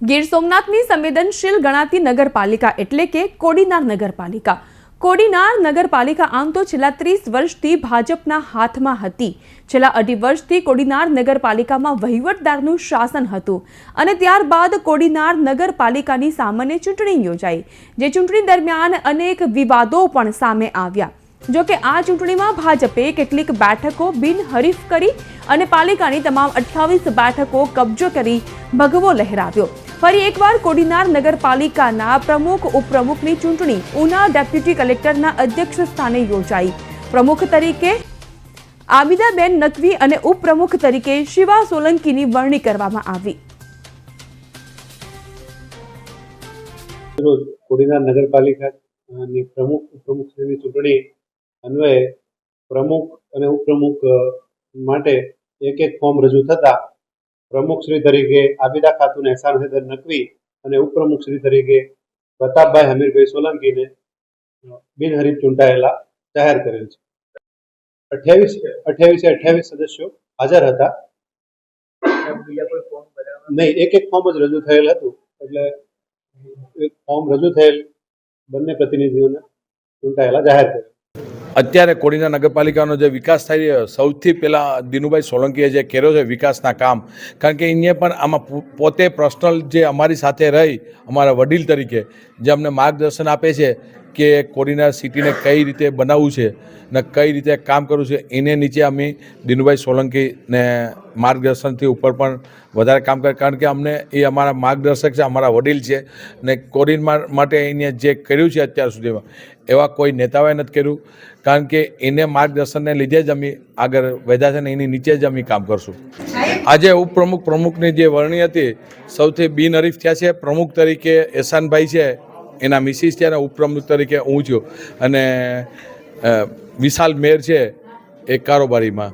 ગીર સોમનાથની સંવેદનશીલ ગણાતી નગરપાલિકા એટલે કે કોડીનાર નગરપાલિકા. કોડીનાર નગરપાલિકા આમ તો છેલ્લા ત્રીસ વર્ષથી ભાજપના હાથમાં હતી. છેલ્લા અઢી વર્ષથી કોડીનાર નગરપાલિકામાં વહીવટદારનું શાસન હતું અને ત્યારબાદ કોડીનાર નગરપાલિકાની સામાન્ય ચૂંટણી યોજાઈ, જે ચૂંટણી દરમિયાન અનેક વિવાદો પણ સામે આવ્યા. જો કે આ ચૂંટણીમાં ભાજપે કેટલીક બેઠકો બિનહરીફ કરી અને પાલિકાની તમામ અઠ્ઠાવીસ બેઠકો કબજો કરી ભગવો લહેરાવ્યો. ફરી એકવાર કોડીનાર નગરપાલિકાના પ્રમુખ ઉપપ્રમુખની ચૂંટણી. ઉના ડેપ્યુટી કલેક્ટરના અધ્યક્ષ સ્થાને યોજાઈ. પ્રમુખ તરીકે આબિદાબેન નકવી અને ઉપપ્રમુખ તરીકે શિવા સોલંકીની વરણી કરવામાં આવી. કોડીનાર નગરપાલિકાની પ્રમુખ ઉપપ્રમુખની ચૂંટણી અન્વયે પ્રમુખ અને ઉપપ્રમુખ માટે એક એક ફોર્મ રજૂ થતા પ્રમુખશ્રી તરીકે આબિદા ખાતુન એહસાન હૈદર નકવી અને ઉપપ્રમુખશ્રી તરીકે પ્રતાપભાઈ હમીરભાઈ સોલંકીને બિનહરીફ ચૂંટાયેલા જાહેર કરેલ છે. અઠ્યાવીસ, અઠ્યાવીસે અઠ્યાવીસ સદસ્યો હાજર હતા. નહીં, એક એક ફોર્મ જ રજૂ થયેલ હતું. એટલે ફોર્મ રજૂ થયેલ બંને પ્રતિનિધિઓને ચૂંટાયેલા જાહેર કરેલ. અત્યારે કોડીના નગરપાલિકાનો જે વિકાસ થઈ રહ્યો સૌથી પહેલાં દિનુભાઈ સોલંકીએ જે કર્યો છે વિકાસના કામ, કારણ કે અહીંયા પણ આમાં પોતે પર્સનલ જે અમારી સાથે રહી, અમારા વડીલ તરીકે, જે અમને માર્ગદર્શન આપે છે કે કોડીનાર સિટીને કઈ રીતે બનાવવું છે ને કઈ રીતે કામ કરવું છે, એને નીચે અમે દિનુભાઈ સોલંકીને માર્ગદર્શનથી ઉપર પણ વધારે કામ કરે કારણ કે અમને એ અમારા માર્ગદર્શક છે, અમારા વડીલ છે ને કોરિન માટે એને જે કર્યું છે અત્યાર સુધીમાં, એવા કોઈ નેતાઓએ નથી કર્યું. કારણ કે એને માર્ગદર્શનને લીધે જ અમે આગળ વધ્યા છે ને એની નીચે જ અમે કામ કરશું. આજે ઉપપ્રમુખ પ્રમુખની જે વરણી હતી, સૌથી બિનહરીફ થયા છે. પ્રમુખ તરીકે એહસાનભાઈ છે. એના મિસિસ છે અને ઉપપ્રમુખ તરીકે હું છું. અને વિશાલ મેર છે એ કારોબારીમાં.